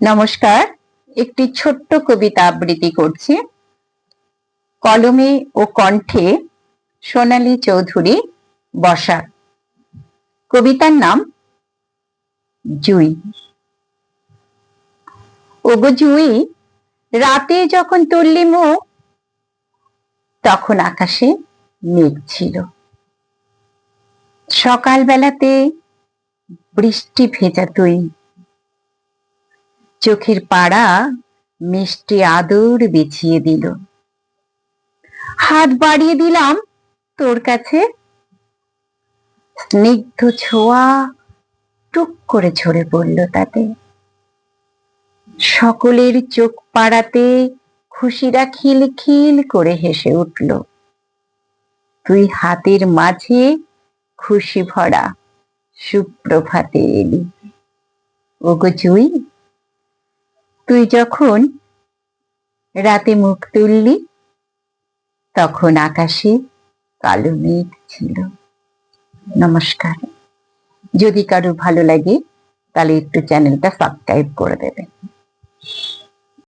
নমস্কার, একটি ছোট্ট কবিতা আবৃত্তি করছি। কলমে ও কণ্ঠে সোনালী চৌধুরী বসা কবিতার নাম, জুই। ওগো জুই, রাতে যখন তুললি মুখ, তখন আকাশে মেঘ ছিল। সকালবেলাতে বৃষ্টি ভেজা তুই চোখের পাড়া মিষ্টি আদর বিছিয়ে দিল। হাত বাড়িয়ে দিলাম তোর কাছে। স্নিগ্ধ ছোঁয়া টুক করে ঝরে পড়ল তাতে। সকলের চোখ পাড়াতে খুশিরা খিলখিল করে হেসে উঠল। তুই হাতের মাঝে খুশি ভরা সুপ্রভাতে এলি। ওগো জুই তুই যখন রাতে মুখ তুললি, তখন আকাশে কালো মেঘ ছিল। নমস্কার। যদি কারও ভালো লাগে, তাহলে একটু চ্যানেলটা সাবস্ক্রাইব করে দেবেন।